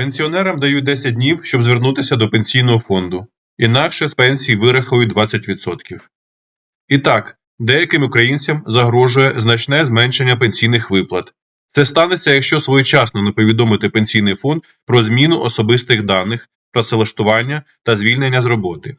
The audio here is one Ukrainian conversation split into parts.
Пенсіонерам дають 10 днів, щоб звернутися до пенсійного фонду. Інакше з пенсії вирахують 20%. І так, деяким українцям загрожує значне зменшення пенсійних виплат. Це станеться, якщо своєчасно не повідомити пенсійний фонд про зміну особистих даних, працевлаштування та звільнення з роботи.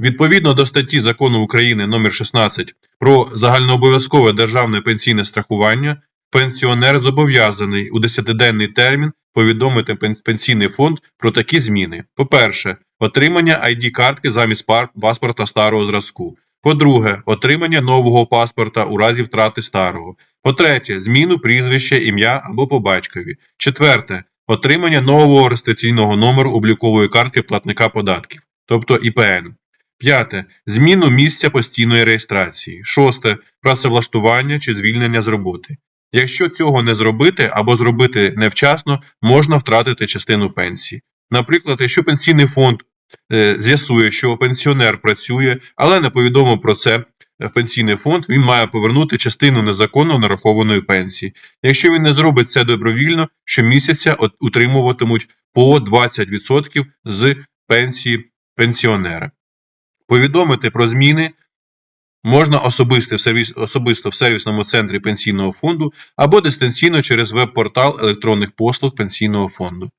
Відповідно до статті Закону України номер 16 про загальнообов'язкове державне пенсійне страхування, пенсіонер зобов'язаний у 10-денний термін повідомити пенсійний фонд про такі зміни. По-перше, отримання ID-картки замість паспорта старого зразку. По-друге, отримання нового паспорта у разі втрати старого. По-третє, зміну прізвища, ім'я або по батькові. Четверте, отримання нового реєстраційного номеру облікової картки платника податків, тобто ІПН. П'яте. Зміну місця постійної реєстрації. Шосте. Працевлаштування чи звільнення з роботи. Якщо цього не зробити або зробити невчасно, можна втратити частину пенсії. Наприклад, якщо пенсійний фонд е, з'ясує, що пенсіонер працює, але не повідомив про це в пенсійний фонд, він має повернути частину незаконно нарахованої пенсії. Якщо він не зробить це добровільно, щомісяця утримуватимуть по 20% з пенсії пенсіонера. Повідомити про зміни можна особисто в, сервіс, особисто в сервісному центрі пенсійного фонду або дистанційно через веб-портал електронних послуг пенсійного фонду.